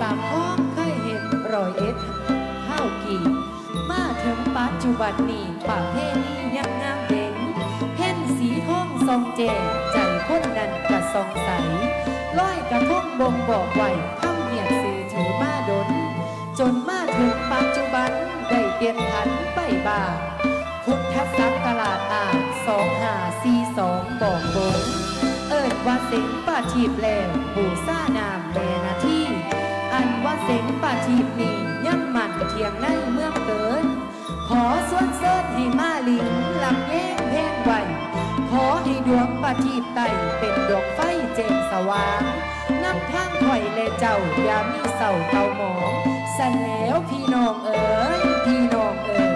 ตามพ้องเคยเห็นรอยเอ็ดข้าวกี่ มาถึงปัจจุบันนี้ป่าเพณียังงามเด่นเห็นสีทองทรงเจใจคนนั้นกระสองใสร้อยกระทงบ่งบอกไว้คำเหียดสื่อถือมาดน จนมาถึงปัจจุบันได้เปลี่ยนผันไปบ้างพุทธศักราชอาสองหาสี่สองบอกบงเอิญว่าเสงปาทีบแล้วบูซ่านามแม่นาที เสงป่าทีบนี่ยังมันเทียงในเมืองเกิน ขอส่วนเสิร์ให้มาลิงลำแย่งแพงไว้ขอให้ดวงป่าทีไตเป็นดวงไฟเจงสว่างนำทางถอยและเจ้าอย่ามีเศร้าเตาหมองสันแล้วพี่น้องเอ๋ยพี่น้องเอ๋ย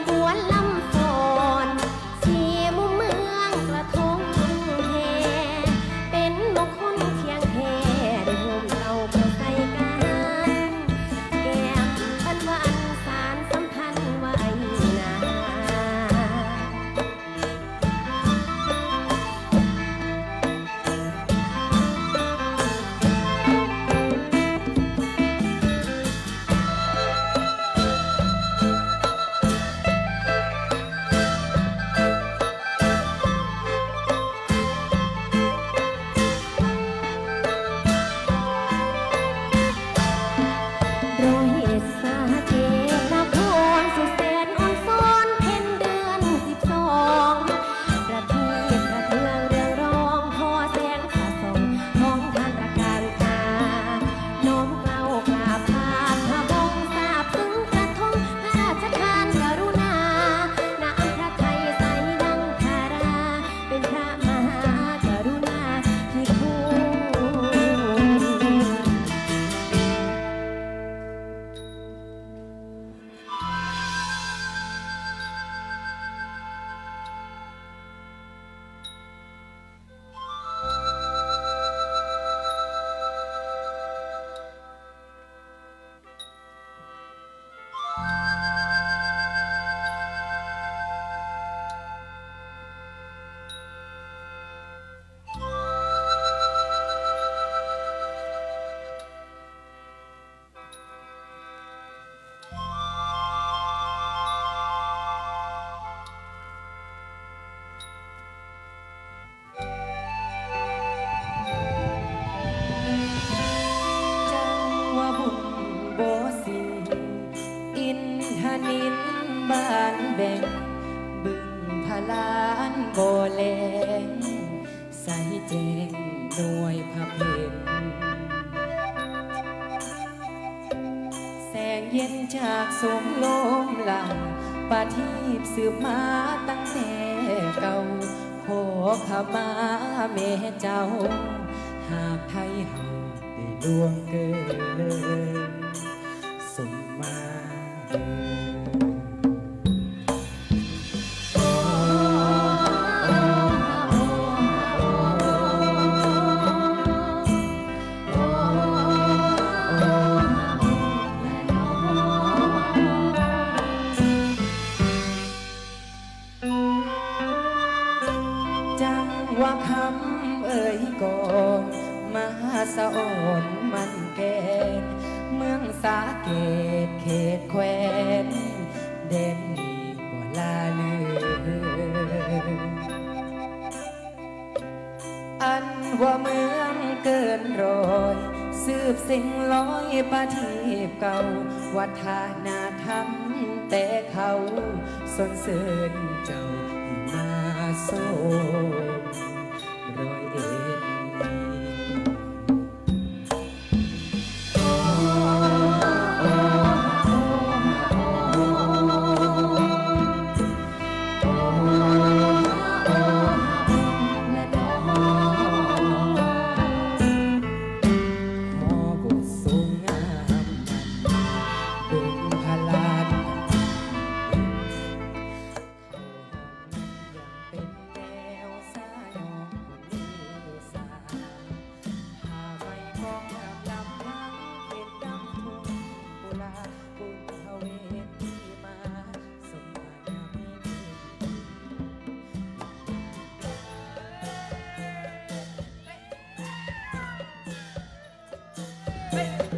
ขบวนลำ นจากสมลมหลังปาทีบสืบมาตั้งแต่เก่าขอขมาแม่เจ้า หากไทยเฮาได้ล่วงเกินสมมาจั ตเขตแควนเด่นดีกว่าลาลือ อันว่าเมืองเกินรอยสืบสิ่งร้อยประทีปเก่า วัฒนธรรมแต่เขาสนเสริญเจ้าที่มาโซรอยเอ็ด เ